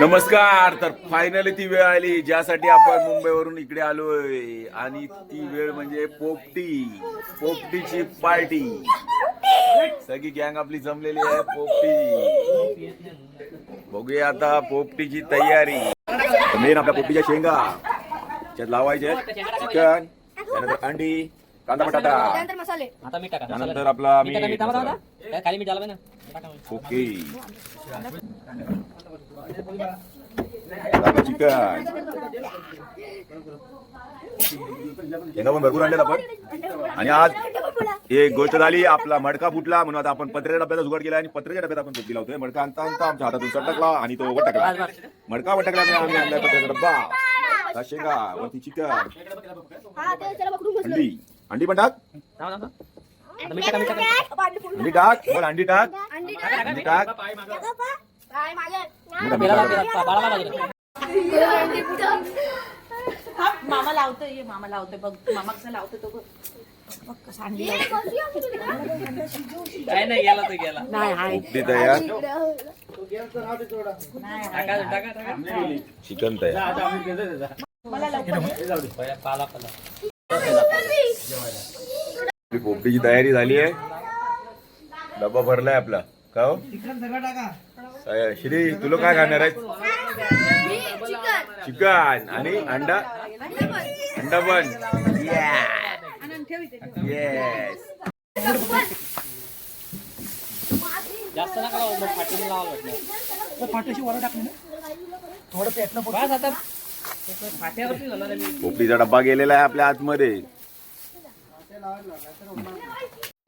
नमस्कार तर फायनली ती वेळ आली ज्यासाठी आपण मुंबईवरून इकडे आलोय. आणि ती वेळ म्हणजे पोपटी पोपटीची पार्टी. सगळी गँग आपली जमलेली आहे पोपटी. बघूया आता पोपटीची तयारी. मेन आपल्या पोपटीच्या शेंगा. त्यात लावायचे चिकन त्यानंतर अंडी कांदा बटाटा. त्यानंतर आपला. ओके. चिकन शेंगा पण भरपूर आणलेत आपण. आणि आज एक गोष्ट झाली आपला मडका फुटला म्हणून आता आपण पत्र्याच्या डब्याचा जुगाड केला आणि पत्र्याच्या डब्यात आपण पोपटी लावतोय. मडका आणता आणता आमच्या हातातून सटकला आणि तो वटकला मडका वटकला आणि आम्ही आणलाय पत्र्याचा डब्बा. आता शेंगा वरती चिकन अंडी. अंडी पण टाक. अंडी टाक अंडी टाक. अंडी टाक. मामा लावतोय ये मामा लावतोय बघ मामा कसं लावतोय तो बघ. बघ कसं आणली काय नाही गेला तो गेला नाही हाय पोपटी तयार टाका टाका टाका. चिकन तयार. पहिला पाला पाला. आपली पोपटीची तयारी झाली आहे. डब्बा भरलाय आपला. का हो? श्री तुला काय खाणार आहे चिकन आणि अंडा? अंडा पण येस जास्त नका लावू, मग फाटीने लावावं वाटलं. बस आता. फाट्यावरती झालं रे मी. पोपटीचा डब्बा गेलेला आहे आपल्या आतमध्ये.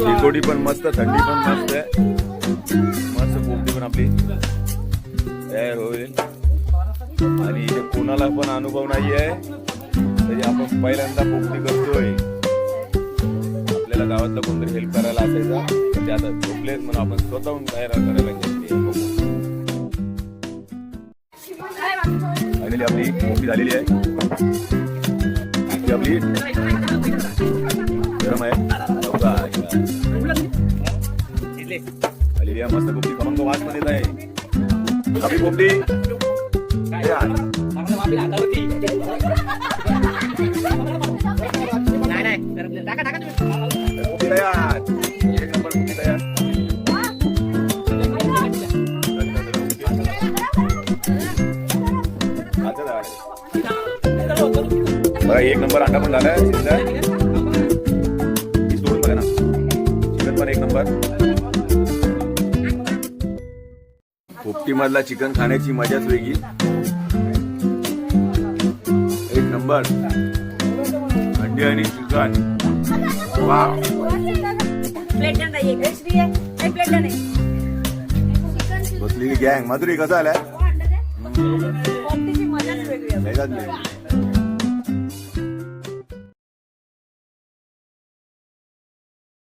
तिकोटी पण मस्त थंडी पण मस्त आहे. मस्त पोपटी पण आपली. तयार होईल. आणि इथे कोणाला पण अनुभव नाही आहे तरी आपण पहिल्यांदा पोपटी करतोय. आपल्याला गावातला कोणतरी हेल्प करायला असायचा पण ते आता झोपलेत म्हणून आपण स्वतःहून तयार करायला घेतली फायनली आपली पोपटी झालेली आहे. आपली. गरम आहे. झालेली आहे मस्त पोपटी खमंग वास पण येत आहे. नाही नाही. टाका टाका तुम्ही. पोपटी तयार एक नंबर पोपटी तयार अच्छा, झालं. बघा एक नंबर अंडा पण. ही सोडून बघा ना चिकन पण एक नंबर मधला चिकन खाण्याची मजाच वेगळी. एक नंबर. अंडी आणि चिकन. वाव. प्लेट नाही प्लेट नाही बसलेली गँग. माधुरी कसा आलाय?